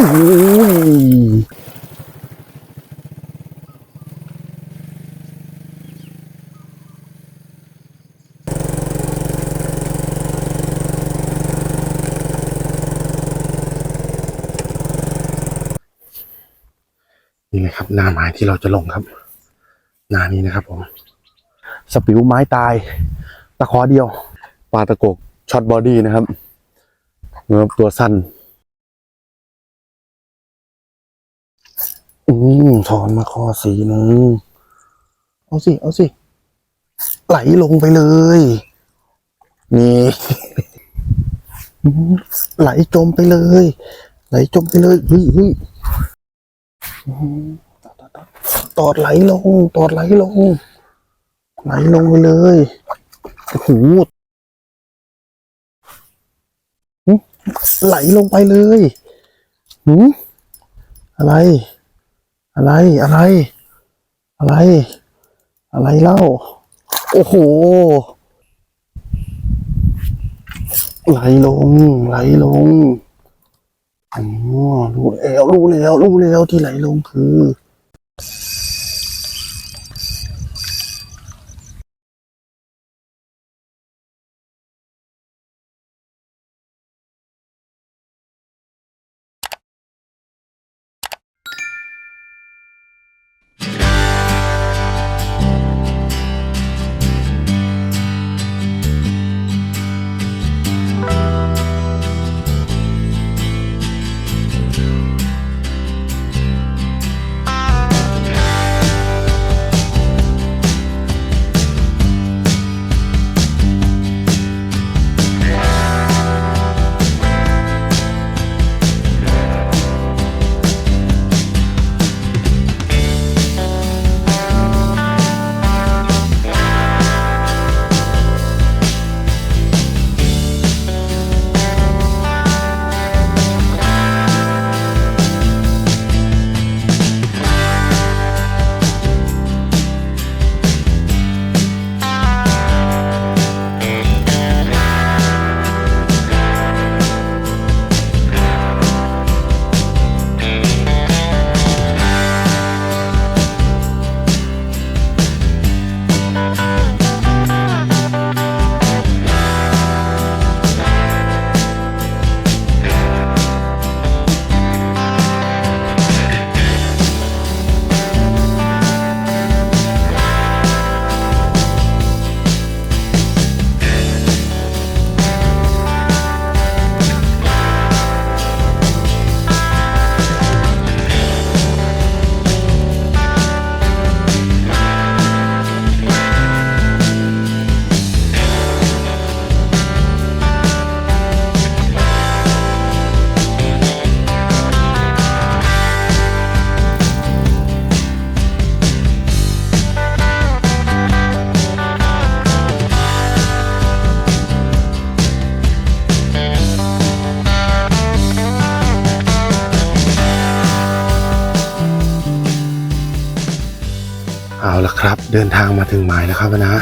นี่นะครับ หน้าไม้ที่เราจะลงครับ หน้านี้นะครับผมสปิวไม้ตาย ตะขอเดียวปลาตะกกช็อตบอดี้นะครับเงือบตัวสั้น อืมถอนมาคอสีหนึงเอาสิ เอาสิ ไหลลงไปเลย นี่ ไหลจมไปเลย ไหลจมไปเลยเฮ้ยเฮ้ยตอดไหลลง ตอดไหลลง ไหลลงไปเลยโอ้โหไหลลงไปเลยหืมอะไร อะไรอะไร อะไร อะไรเล่า โอ้โห ไหลลง ไหลลงอ๋อรู้แล้วรู้แล้วรู้แล้วที่ไหลลงคือ เดินทางมาถึงหมายแล้วครับนะ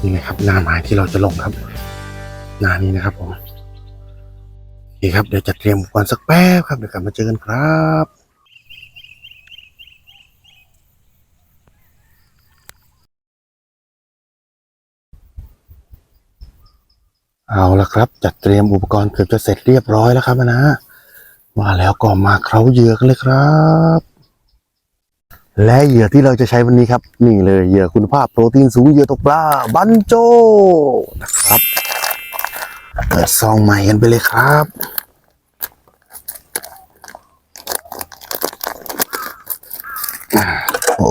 นี่นะครับหน้าหมายที่เราจะลงครับ หน้านี้นะครับผมโอเคครับเดี๋ยวจะเตรียมอุปกรณ์สักแป๊บครับเดี๋ยวกลับมาเจอกันครับเอาละครับ จัดเตรียมอุปกรณ์เกือบจะเสร็จเรียบร้อยแล้วครับนะว่าแล้วก็มาเคล้าเหยื่อกันเลยครับ และเหยื่อที่เราจะใช้วันนี้ครับ นี่เลยเหยื่อคุณภาพโปรตีนสูงเหยื่อตกปลาบันโจนะครับเปิดซองใหม่กันไปเลยครับ โอ้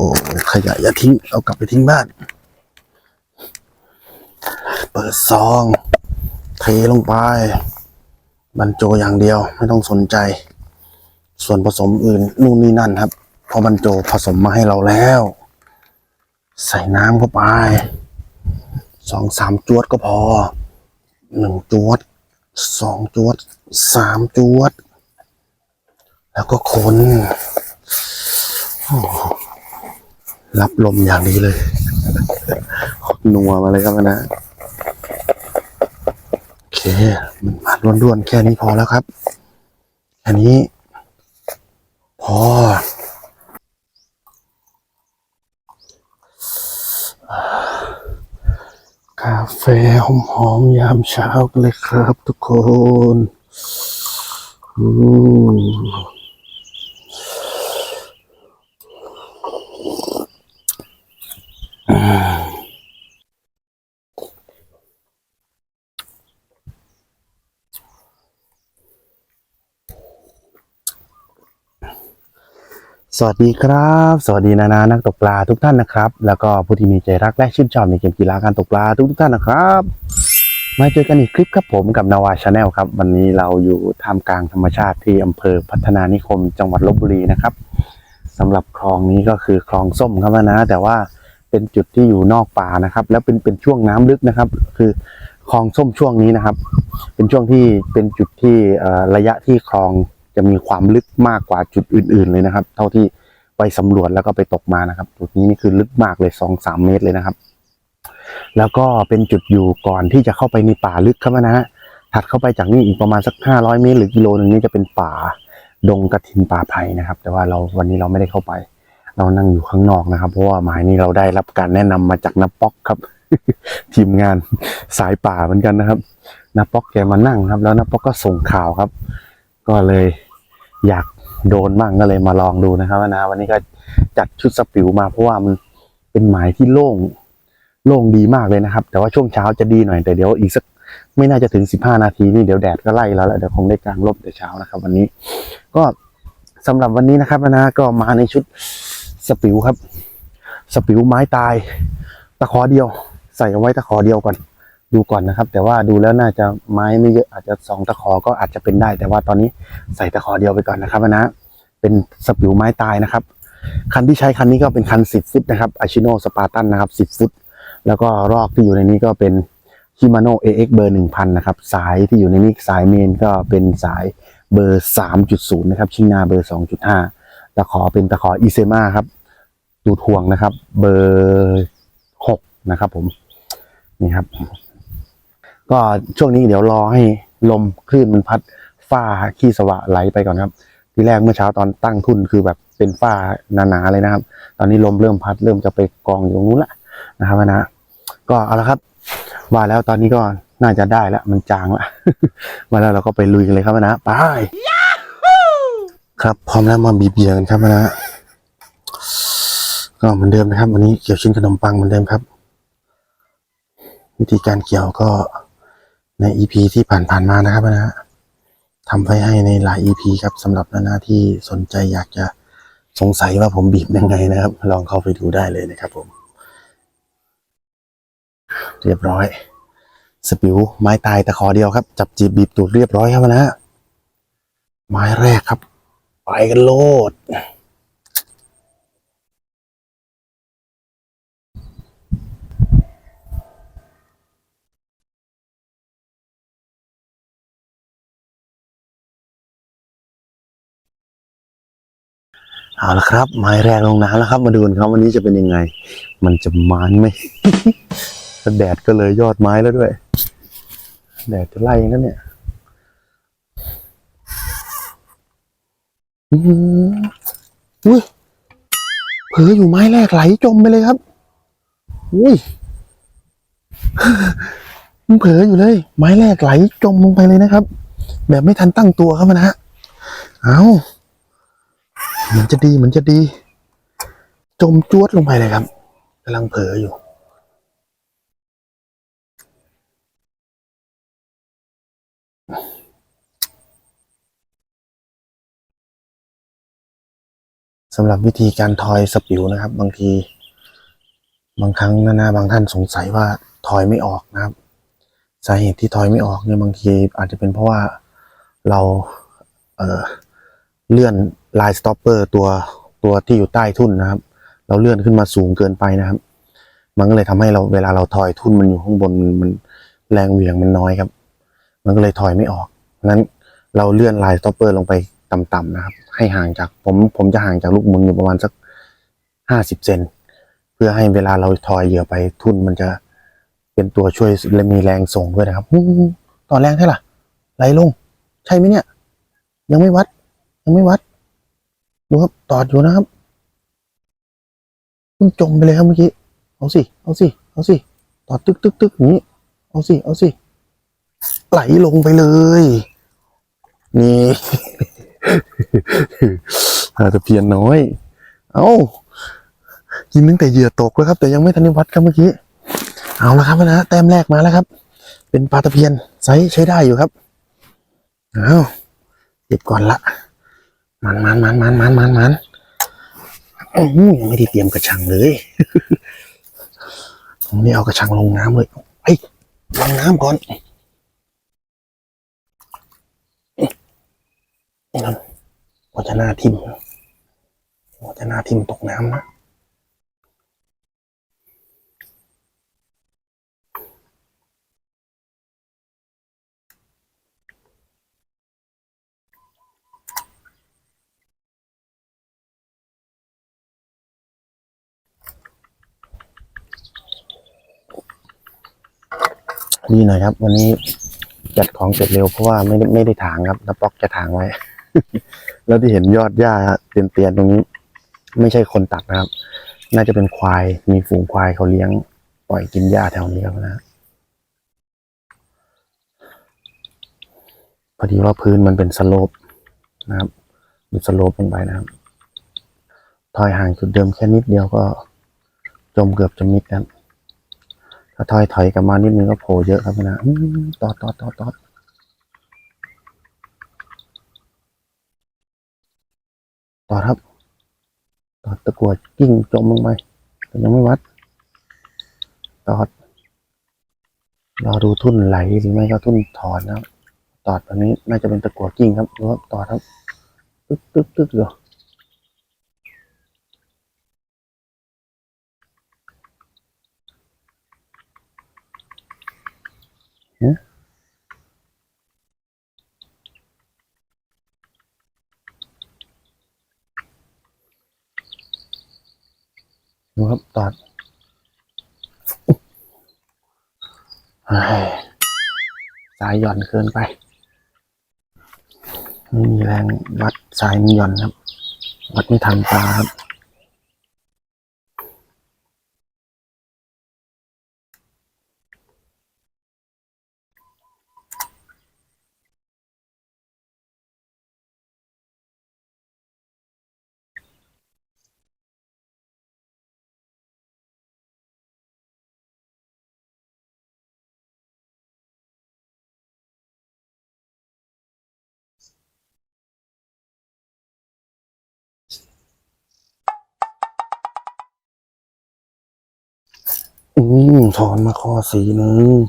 ขยะอย่าทิ้งเอากลับไปทิ้งบ้าน เปิดซอง เทลงไปบรรโจอย่างเดียวไม่ต้องสนใจ ส่วนผสมอื่นนู่นนี่นั่นครับ พอบรรโจผสมมาให้เราแล้ว ใส่น้ำเข้าไปสองสามจวดก็พอหนึ่งจวดสองจวดสามจวด แล้วก็คนรับลมอย่างดีเลยนัวมาเลยครับนะโอเค มันมาด้วนๆแค่นี้พอแล้วครับ อันนี้ พอ กาแฟหอมๆยามเช้ากันเลยครับทุกคน อืม สวัสดีครับ สวัสดีนานานักตกปลาทุกท่านนะครับ แล้วก็ผู้ที่มีใจรักและชื่นชอบในเกมกีฬาการตกปลาทุกๆท่านนะครับ มาเจอกันอีกคลิปครับผมกับนาวาชาแนลครับ วันนี้เราอยู่ท่ามกลางธรรมชาติที่อำเภอพัฒนานิคม จังหวัดลบบุรีนะครับสำหรับคลองนี้ก็คือคลองส้มครับนะ แต่ว่าเป็นจุดที่อยู่นอกป่านะครับ แล้วเป็นเป็นช่วงน้ำลึกนะครับ คือคลองส้มช่วงนี้นะครับ เป็นช่วงที่เป็นจุดที่ระยะที่คลอง จะมีความลึกมากกว่าจุดอื่น ๆ เลยนะครับ เท่าที่ไปสำรวจแล้วก็ไปตกมานะครับ จุดนี้นี่คือลึกมากเลยสองสามเมตรเลยนะครับ แล้วก็เป็นจุดอยู่ก่อนที่จะเข้าไปในป่าลึกครับนะฮะถัดเข้าไปจากนี่อีกประมาณสักห้าร้อยเมตร หรือกิโลหนึ่งนี่จะเป็นป่าดงกระถินป่าไผ่นะครับ แต่ว่าเราวันนี้เราไม่ได้เข้าไป เรานั่งอยู่ข้างนอกนะครับ เพราะว่าหมายนี้เราได้รับการแนะนำมาจากนับป๊อกครับ ทีมงานสายป่าเหมือนกันนะครับนับป๊อกแกมานั่งครับ แล้วนับป๊อกก็ส่งข่าวครับ ก็เลย อยากโดนบ้างก็เลยมาลองดูนะครับว่านะวันนี้ก็จัดชุดสปิวมาเพราะว่ามันเป็นหมายที่โล่งโล่งดีมากเลยนะครับ แต่ว่าช่วงเช้าจะดีหน่อยแต่เดี๋ยวอีกสักไม่น่าจะถึง 15 นาทีนี่เดี๋ยวแดดก็ไล่แล้วแหละเดี๋ยวคงได้กลางร่มแต่เช้านะครับ วันนี้ก็สำหรับวันนี้นะครับนะก็มาในชุดสปิวครับ สปิวไม้ตาย ตะขอเดียว ใส่เอาไว้ตะขอเดียวก่อน ดูก่อนนะครับ แต่ว่าดูแล้วน่าจะไม้ไม่เยอะอาจจะสองตะขอก็อาจจะเป็นได้ แต่ว่าตอนนี้ใส่ตะขอเดียวไปก่อนนะครับนะเป็นสปิวไม้ตายนะครับ คันที่ใช้คันนี้ก็เป็นคัน 10 ฟุตนะครับอาชิโนสปาตันนะครับ 10 ฟุต แล้วก็รอกที่อยู่ในนี้ก็เป็น Shimano AX เบอร์ 1000 นะครับ สายที่อยู่ในนี้สายเมนก็เป็นสายเบอร์ 3.0 นะครับ ชิงนาเบอร์ 2.5 ตะขอเป็นตะขออีเซมาครับดูทวงนะครับ เบอร์ 6 นะครับผม นี่ครับ ก็ช่วงนี้เดี๋ยวรอให้ลมคลื่นมันพัดฝ้าขี้สวะไหลไปก่อนครับ ทีแรกเมื่อเช้าตอนตั้งทุนคือแบบเป็นฝ้าหนาๆเลยนะครับ ตอนนี้ลมเริ่มพัดเริ่มจะไปกองอยู่ตรงนู้นละนะครับนะก็เอาละครับ ว่าแล้วตอนนี้ก็น่าจะได้แล้วมันจางละมาแล้วเราก็ไปลุยกันเลยครับนะไปครับพร้อมแล้วมาบีบเหยื่อกันครับนะก็เหมือนเดิมนะครับวันนี้เกี่ยวชิ้นขนมปังเหมือนเดิมครับ วิธีการเกี่ยวก็ ในอีพีที่ผ่านๆมานะครับนะทำไว้ให้ในหลายอีพีครับสำหรับนานาที่สนใจอยากจะสงสัยว่าผมบีบยังไงนะครับ ลองเข้าไปดูได้เลยนะครับผม เรียบร้อย สปิวไม้ตายตะขอเดียวครับ จับจีบบีบตูดเรียบร้อยครับนะไม้แรกครับ ไปกันโลด เอาละครับ ไม้แรกลงน้ำแล้วครับ มาดูกันครับวันนี้จะเป็นยังไง มันจะมันไหมแดดก็เลยยอดไม้แล้วด้วย แดดจะไล่นั่นเนี่ยอุ้ยเผลออยู่ไม้แรกไหลจมไปเลยครับอุ้ยมันเผลออยู่เลย ไม้แรกไหลจมลงไปเลยนะครับ แบบไม่ทันตั้งตัวครับนะฮะ เอา เหมือนจะดีเหมือนจะดี จมจวดลงไปเลยครับกำลังเผลออยู่ สำหรับวิธีการทอยสปิวนะครับ บางที บางครั้งนานาบางท่านสงสัยว่าทอยไม่ออกนะครับ สาเหตุที่ทอยไม่ออกเนี่ยบางทีอาจจะเป็นเพราะว่าเราเเลื่อน ลายสต็อปเปอร์ตัวตัวที่อยู่ใต้ทุ่นนะครับ เราเลื่อนขึ้นมาสูงเกินไปนะครับ มันก็เลยทำให้เราเวลาเราทอยทุ่นมันอยู่ข้างบนมันแรงเหวี่ยงมันน้อยครับ มันก็เลยทอยไม่ออกเพราะนั้นเราเลื่อนลายสต็อปเปอร์ลงไปต่ำๆนะครับ ให้ห่างจากผมผมจะห่างจากลูกหมุนอยู่ประมาณสักห้าสิบเซนเพื่อให้เวลาเราทอยเหยื่อไปทุ่นมันจะเป็นตัวช่วยและมีแรงส่งด้วยนะครับตอนแรงเท่าไหร่ไหลลง ใช่ไหมเนี่ย ยังไม่วัด ยังไม่วัด ดูครับตอดอยู่นะครับเพิ่งจมไปเลยครับเมื่อกี้ เอาสิ เอาสิ เอาสิ ตอดตึกตึกตึกอย่างนี้ เอาสิ เอาสิ ไหลลงไปเลย นี่อาตะเพียนน้อย เอากินตั้งแต่เหยื่อตกแล้วครับ แต่ยังไม่ทันได้วัดครับเมื่อกี้ เอาละครับนะแต้มแรกมาแล้วครับ เป็นปลาตะเพียนไซส์ใช้ได้อยู่ครับ เอาเก็บก่อนละ มันมันมันมันมันมันมันอื้อหือยังไม่ได้เตรียมกระชังเลยผมไม่เอากระชังลงน้ำเลยเฮ้ยลงน้ำก่อนนี่นั่นว่าจะหน้าทิ่มว่าจะหน้าทิ่มตกน้ำนะ ดีหน่อยครับ วันนี้จัดของเสร็จเร็วเพราะว่าไม่ได้ไม่ได้ถางครับน้าป๊อกจะถางไว้ แล้วที่เห็นยอดหญ้าเตียนเตียนๆตรงนี้ ไม่ใช่คนตัดนะครับ น่าจะเป็นควายมีฝูงควายเขาเลี้ยง ปล่อยกินหญ้าแถวนี้ครับนะพอดีว่าพื้นมันเป็นสโลปนะครับมันสโลปลงไปนะครับถอยห่างจุดเดิมแค่นิดเดียวก็ จมเกือบจะมิดครับ ถ้าถอยถอยกลับมานิดนึงก็โผล่เยอะครับนะตอดตอดตอดตอดตอดครับตอดตะกวดกิ้งจมลงไปแต่ยังไม่วัด ตอดรอดูทุ่นไหลหรือไม่ก็ทุ่นถอนนะครับตอดแบบนี้น่าจะเป็นตะกัวกิ้งครับดูครับตอดครับตึ๊กตึ๊กตึ๊กอยู่ ดูครับตอดสายหย่อนเกินไป ไม่มีแรงวัดสายมันหย่อนครับ วัดไม่ทันปลาครับ อืมถอนมาข้อสีหนึ่ง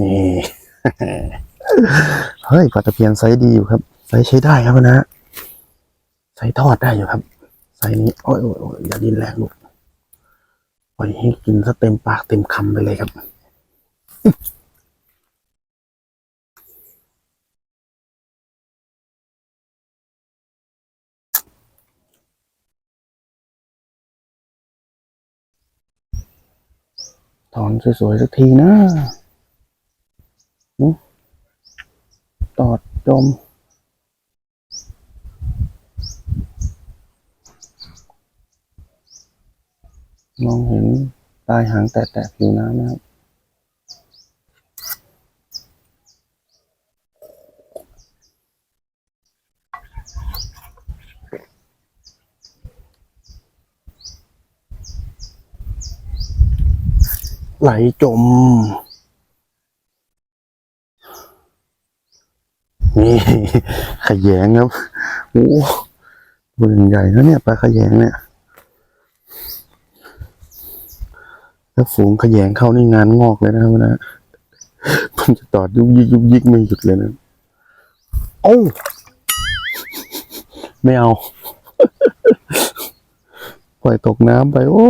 นี่เฮ้ยปลาตะเพียนไซส์ดีอยู่ครับไซส์ใช้ได้ครับนะไซส์ทอดได้อยู่ครับไซส์นี้โอ้ยโอ้ยโอ้ยอย่าดินแรงลูกปล่อยให้กินซะเต็มปากเต็มคำไปเลยครับ ถอนสวยๆสักทีนะตอดจม มองเห็นปลายหางแตะๆผิวน้ำนะครับ ไหลจม นี่ขยงครับโอ้เบืนใหญ่นะเนี่ยปลาขยงเนี่ยถ้าฝูงขยงเข้านี่งานงอกเลยนะครับนะมันจะตอดยุกยิกยุกยิกไม่หยุดเลยนะโอ้าไม่เอา ปล่อยตกน้ำไปโอ้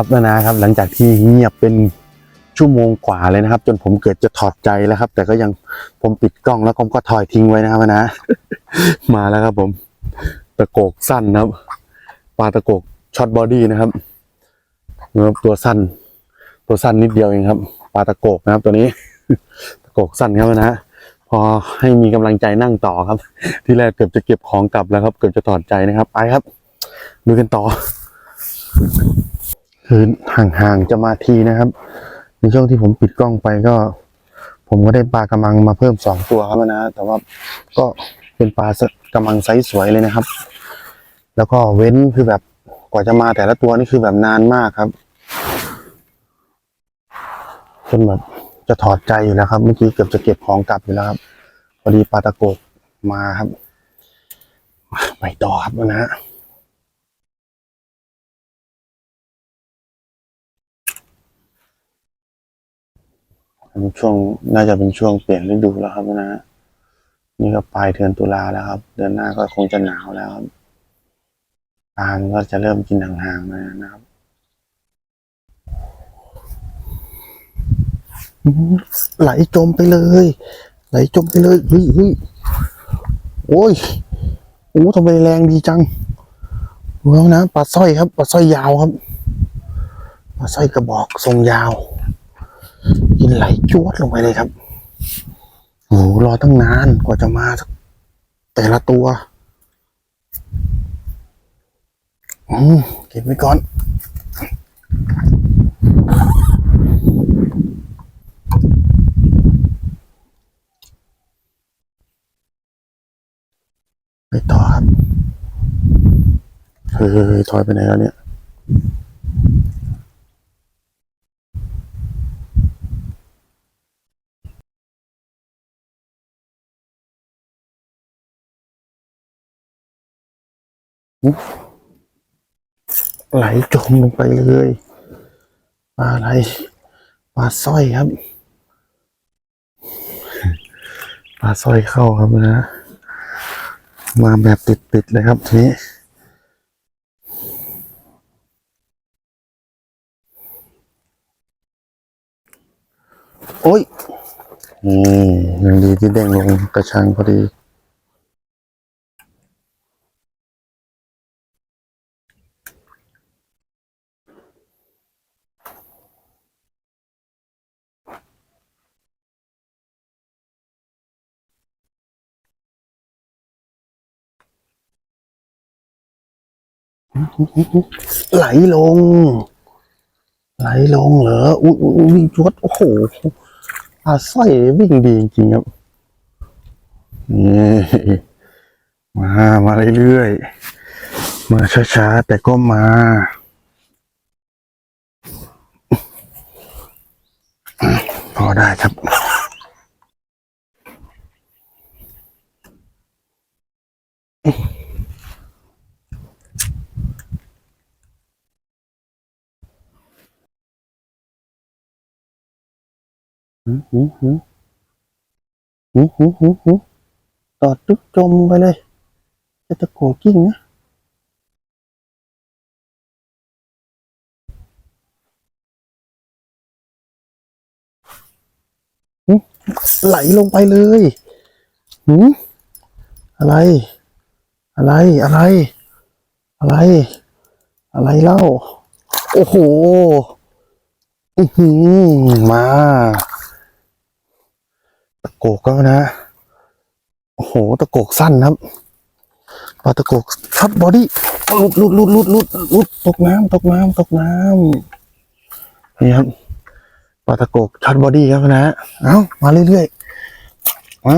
ครับนานาครับ หลังจากที่เงียบเป็นชั่วโมงกว่าเลยนะครับ จนผมเกิดจะถอดใจแล้วครับ แต่ก็ยังผมปิดกล้องแล้วผมก็ถอยทิ้งไว้นะครับนามาแล้วครับ ผมตะโกกสั้นนะครับปลาตะโกกช็อตบอดี้นะครับนะครับตัวสั้น ตัวสั้นนิดเดียวเองครับปลาตะโกกนะครับ ตัวนี้ ตะโกกสั้นครับนะพอให้มีกำลังใจนั่งต่อครับ ที่แรกเกือบจะเก็บของกลับแล้วครับ เกือบจะถอดใจนะครับ ไปครับดูกันต่อ คือห่างๆจะมาทีนะครับ ในช่วงที่ผมปิดกล้องไปก็ ผมก็ได้ปลากระมังมาเพิ่มสองตัวครับนะแต่ว่าก็เป็นปลากระมังไซส์สวยเลยนะครับ แล้วก็เว้นคือแบบกว่าจะมาแต่ละตัวนี่คือแบบนานมากครับจนแบบจะถอดใจอยู่แล้วครับ เมื่อกี้เกือบจะเก็บของกลับอยู่แล้วครับพอดีปลาตะโกกมาครับมาไปต่อครับนะ อันนี้ช่วงน่าจะเป็นช่วงเปลี่ยนฤดูแล้วครับนะนี่ก็ปลายเดือนตุลาแล้วครับ เดือนหน้าก็คงจะหนาวแล้วครับปลานก็จะเริ่มกินห่างๆมานะครับไหลจมไปเลย ไหลจมไปเลยเฮ้ยเฮ้ยโอ้ยโอ้ทำไมแรงดีจังดูแล้วนะปลาสร้อยครับปลาสร้อยยาวครับปลาสร้อยกระบอกทรงยาว กินไหลจวดลงไปเลยครับโอ้โหรอตั้งนานกว่าจะมาสักแต่ละตัว อืมเก็บไว้ก่อนไปต่อครับ เฮ้ยถอยไปไหนแล้วเนี่ย ไหลจมลงไปเลยปลาอะไรปลาสร้อยครับปลาสร้อยเข้าครับนะ มาแบบติดๆเลยครับทีนี้โอ้ยนี่ยังดีที่เด้งลงกระชังพอดี ไหลลง ไหลลงเหรออุ้ยวิ่งจวดโอ้โหปลาสร้อยวิ่งดีจริงๆครับนี่มามาเรื่อยๆมาช้าๆแต่ก็มาพอได้ครับ หูหูหูหูหูหูหูตอดตึกจมไปเลยจะตะโกกิ้งนะไหลลงไปเลยหืมอะไร อะไร อะไร อะไร อะไรเล่า โอ้โห อือหือมา ตะโกกก็นะ โอ้โห ตะโกกสั้นครับปลาตะโกกช็อตบอดี้ลุดลุดลุดลุดลุดลุดตกน้ำตกน้ำตกน้ำนี่ครับปลาตะโกกช็อตบอดี้ครับนะ เอ้า มาเรื่อยๆมา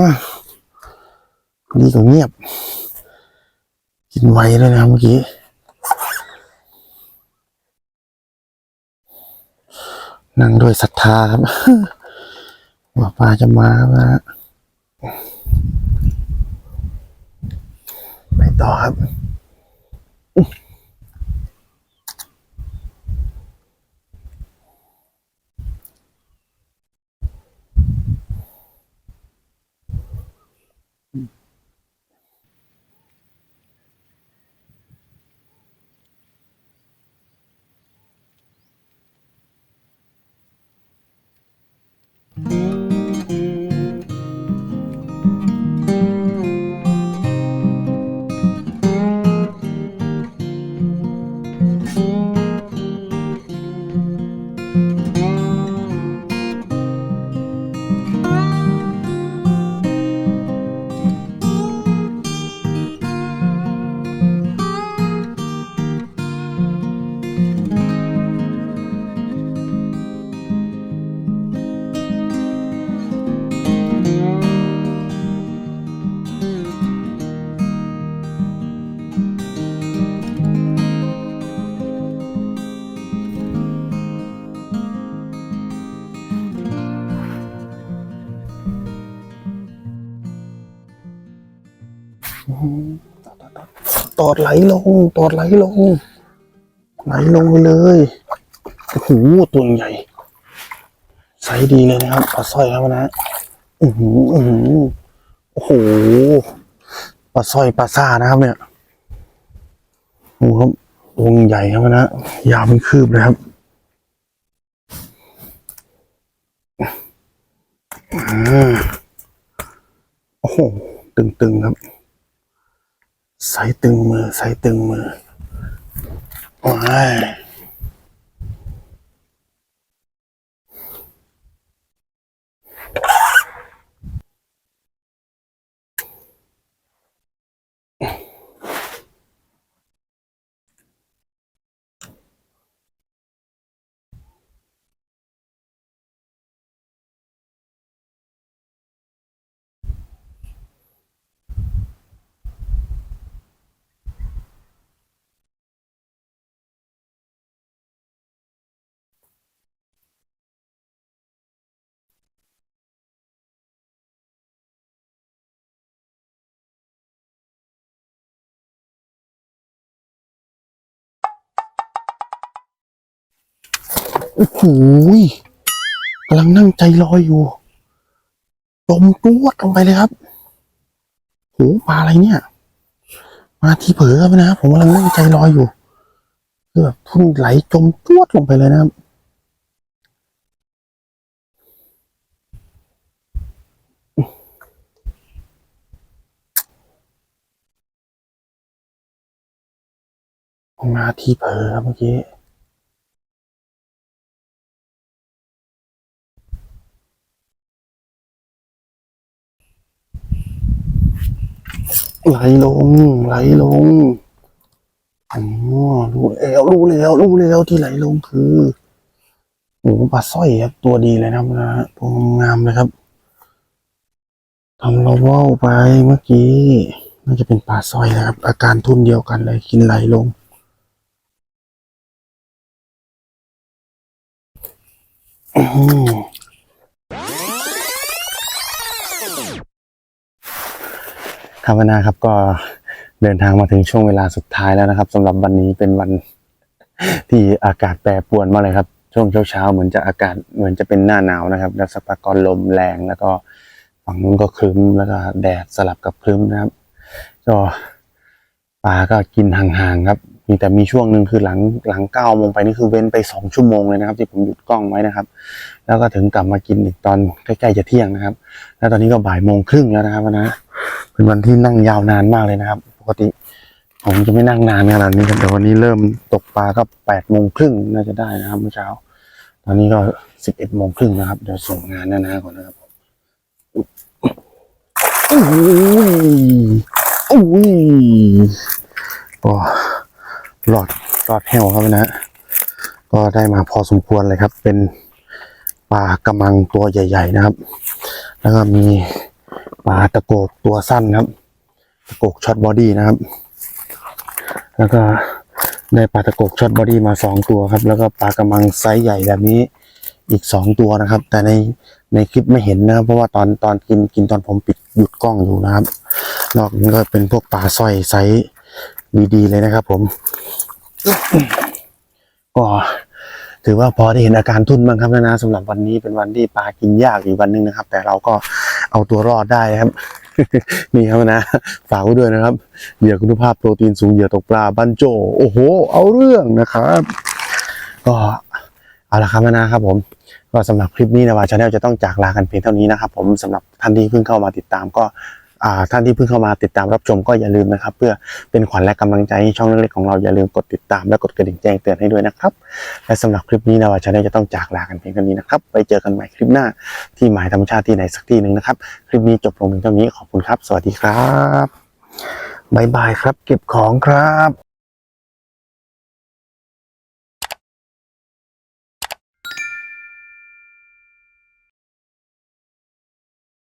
นี่ก็เงียบ กินไวเลยนะเมื่อกี้ นั่งด้วยศรัทธาครับ ว่าปลาจะมาครับนะฮะไปต่อครับ ตอดไหลลง ตอดไหลลง ไหลลงไปเลยโอ้โหตัวใหญ่ไซส์ดีเลยนะครับปลาสร้อยครับนะอือหืออือหือโอ้โหปลาสร้อยปลาซ่านะครับเนี่ยโอ้โหครับตัวใหญ่ครับนะยาวเป็นคืบเลยครับอ่าโอ้โหตึงๆครับ ใส่ตึงมือใส่ตึงมือว้าย อ้โหกำลังนั่งใจลอยอยู่จมจวดลงไปเลยครับโหปลาอะไรเนี่ย มาที่เผลอครับนะครับผมกำลังนั่งใจลอยอยู่คือแบบทุ่นไหลจมจวดลงไปเลยนะครับมาที่เผลอครับเมื่อกี้ ไหลลง ไหลลงอ๋อรู้แล้วรู้แล้วรู้แล้วที่ไหลลงคือโอ้โหปลาสร้อยครับตัวดีเลยนะครับนะตัวงามเลยครับทำเราว่าวไปเมื่อกี้น่าจะเป็นปลาสร้อยนะครับ อาการทุนเดียวกันเลยกินไหลลงอืม ครับวนาครับก็เดินทางมาถึงช่วงเวลาสุดท้ายแล้วนะครับสำหรับวันนี้เป็นวันที่อากาศแปรปรวนมาเลยครับ ช่วงเช้าๆเหมือนจะอากาศเหมือนจะเป็นหน้าหนาวนะครับแล้วสักพักก็ลมแรงแล้วก็ฝั่งนู้นก็ครึ้มแล้วก็แดดสลับกับครึ้มนะครับก็ปลาก็กินห่างๆครับ มีแต่มีช่วงหนึ่งคือหลังหลังเก้าโมงไปนี่คือเว้นไปสองชั่วโมงเลยนะครับ ที่ผมหยุดกล้องไว้นะครับ แล้วก็ถึงกลับมากินอีกตอนใกล้ๆจะเที่ยงนะครับ แล้วตอนนี้ก็บ่ายโมงครึ่งแล้วนะครับนะ เป็นวันที่นั่งยาวนานมากเลยนะครับ ปกติ ผมจะไม่นั่งนานขนาดนี้ครับแต่วันนี้เริ่มตกปลาก็แปดโมงครึ่งน่าจะได้นะครับเมื่อเช้า ตอนนี้ก็สิบเอ็ดโมงครึ่งนะครับ เดี๋ยวส่งงานนานาก่อนนะครับโอ้ยโอ้ยก็หลอดหลอดแหวครับนะก็ได้มาพอสมควรเลยครับ เป็นปลากระมังตัวใหญ่ ๆ นะครับ แล้วก็มี ปลาตะโกกตัวสั้นครับ ตะโกกช็อตบอดี้นะครับ แล้วก็ได้ปลาตะโกกช็อตบอดี้มาสองตัวครับ แล้วก็ปลากระมังไซส์ใหญ่แบบนี้อีกสองตัวนะครับ แต่ในในคลิปไม่เห็นนะครับ เพราะว่าตอนตอนกินกินตอนผมปิดหยุดกล้องอยู่นะครับ นอกนั้นก็เป็นพวกปลาสร้อยไซส์ดีๆเลยนะครับ ผม ก็ถือว่าพอได้เห็นอาการทุ่นบ้างครับนะนะสำหรับวันนี้เป็นวันที่ปลากินยากอีกวันหนึ่งนะครับ แต่เราก็ เอาตัวรอดได้ครับ นี่ครับนะฝากไว้ด้วยนะครับเหยื่อคุณภาพโปรตีนสูงเหยื่อตกปลาบันโจ โอ้โห เอาเรื่องนะครับก็เอาละครับนะครับผมก็สำหรับคลิปนี้นะว่าชาแนลจะต้องจากลากันเพียงเท่านี้นะครับผมสำหรับท่านที่เพิ่งเข้ามาติดตามก็ ท่านที่เพิ่งเข้ามาติดตามรับชมก็อย่าลืมนะครับ เพื่อเป็นขวัญและกำลังใจให้ช่องเล็กๆของเราอย่าลืมกดติดตามและกดกระดิ่งแจ้งเตือนให้ด้วยนะครับ และสำหรับคลิปนี้นะว่าชาแนลจะต้องจากลากันเพียงเท่านี้นะครับไปเจอกันใหม่คลิปหน้าที่หมายธรรมชาติที่ไหนสักที่หนึ่งนะครับ คลิปนี้จบลงเพียงเท่านี้ขอบคุณครับ สวัสดีครับบ๊ายบายครับ เก็บของครับ